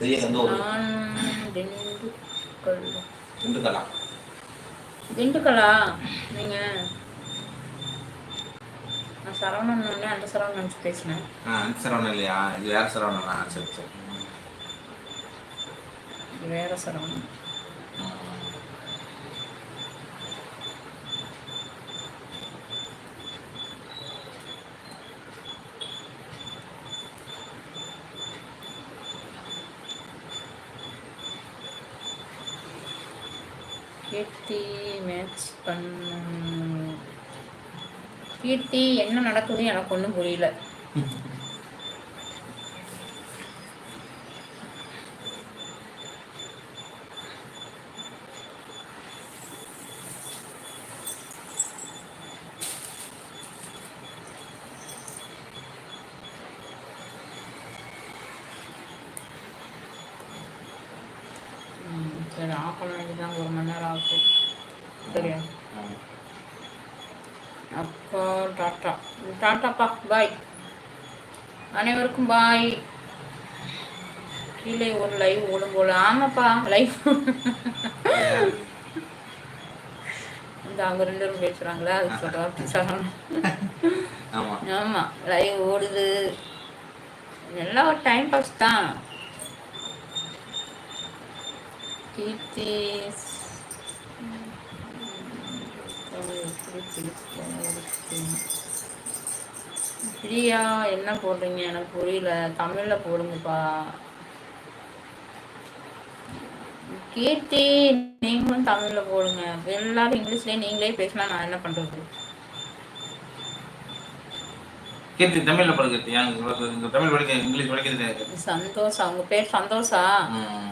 பெரிய எந்த ஊர் திண்டுக்கல் திண்டுக்கல்லா நீங்கள் நான் சரவணன் அந்த சரவணன் நினச்சி பேசினேன். ஆ அந்த சரவணன் இல்லையா? இது வேற சரவணனா சரி சரி. வேற சரவணன். கீர்த்தி மேட்ச் பண்ண. கீர்த்தி என்ன நடக்குது எனக்கு ஒன்றும் புரியல ம், சரி ஆஃப் ஒரு மணி நேரம் ஆகும் சரியா? அப்போ டாட்டா. டாட்டாப்பா பாய் அனைவருக்கும் பாய் கீழே ஒரு லைவ் ஓடும் போல. ஆமாப்பா லைவ் இந்த அவங்க ரெண்டு பேரும் பேசுகிறாங்களா அது சொல்லணும். ஆமா. லைவ் ஓடுது. எல்லாம் ஒரு டைம் பாஸ் தான். கீர்த்தி பிரியா என்ன போடுறீங்க? எனக்கு புரியல. தமிழ்ல போடுங்கப்பா. கீர்த்தி நீங்களும் தமிழ்ல போடுங்க. எல்லாரும் இங்கிலீஷ்லயே நீங்களே பேசினா நான் என்ன பண்றது? கீர்த்தி தமிழ்ல படம் கீர்த்தி உங்களுக்கு தமிழ் படிக்க இங்கிலீஷ் படிக்க தெரியாது சந்தோஷம் அவங்க பேர் சந்தோஷா.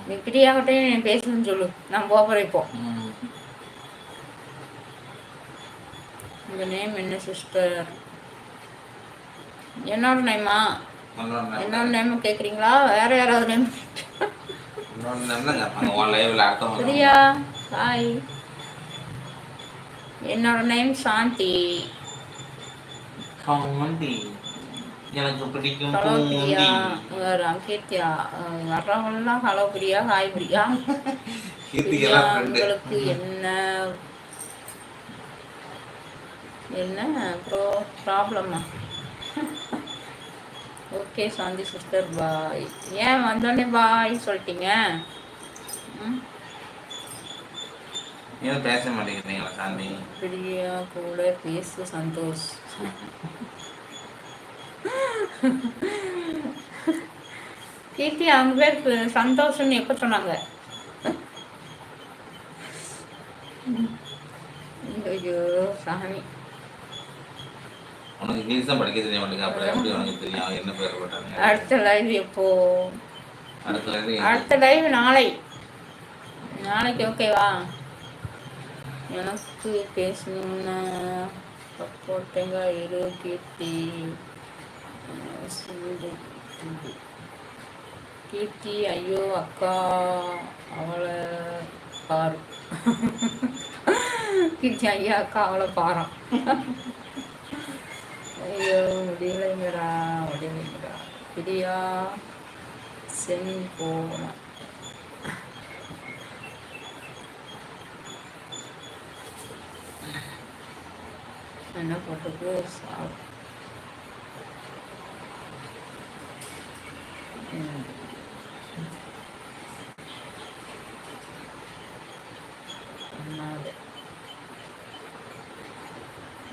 நீ பிரியாகிட்டையும் பேசணும்னு சொல்லு நான் போகிறேன் இப்போ. இந்த நேம் என்ன சிஸ்டர் என்னோட நேமா. என்னோட நேம் கேட்குறீங்களா வேற யாராவது நேம். பிரியா ஹாய் என்னோட நேம் சாந்தி காமெடி. எனக்கு பிடிக்கும் கீர்த்தியா அஹ் வர்றவங்கலாம் ஹலோ பிரியா ஹாய் பிரியா. உங்களுக்கு என்ன என்ன ப்ரோ ப்ராப்ளமா ஓகே சாந்தி சிஸ்டர் பாய் ஏன் வந்தோடனே பாய் சொல்லிட்டீங்க ம் ஏன் பேச மாட்டேங்கிறீங்களா சாந்தி பிரியா கூட பேசு சந்தோஷ். கீர்த்தி அவங்க பேர் சந்தோஷம்னு எப்போ சொன்னாங்க? ஐயோ சாமி. உனக்கு இங்கிலீஷ் தான் படிக்க தெரிய மாட்டேங்குது அப்புறம் எப்படி உனக்கு தெரியும்? என்ன பேர் போட்டாங்க? அடுத்த லைவ் எப்போ? அடுத்த live அடுத்த லைவ் நாளை. நாளைக்கு ஓகேவா எனக்கு பேசணும்னா சப்போர்ட்டுங்க இரு கீர்த்தி. கீர்த்தி ஐயோ அக்கா அவளை பாரு. கீர்த்தி ஐயா அக்கா அவளை பாறான் ஐயோ முடியலைங்கிறா முடியலைங்கிறா பிரியா செங்கோணம் என்ன பண்ணுறது சாப்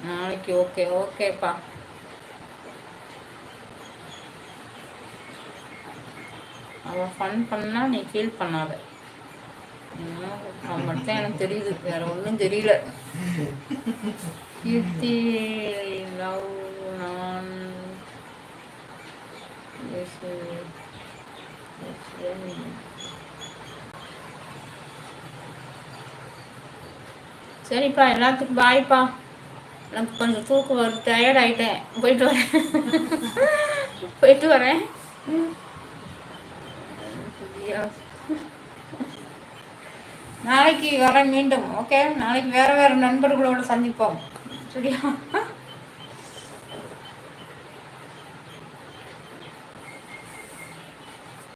நாளைக்கு ஓகே ஓகேப்பா. அவன் ஃபன் பண்ணால் நீ ஃபீல் பண்ணாத. அவன் மட்டும் எனக்கு தெரியுது. வேற ஒன்றும் தெரியல. கீர்த்தி லவ் நான் பேசு- சரிப்பா எல்லாத்துக்கும் பாய்ப்பா. எனக்கு கொஞ்சம் தூக்கம் வருது டயர்ட் ஆயிட்டேன். போயிட்டு வரேன். போயிட்டு வரேன். நாளைக்கு வரேன் மீண்டும் ஓகே நாளைக்கு வேறு வேறு நண்பர்களோடு சந்திப்போம். சரியா?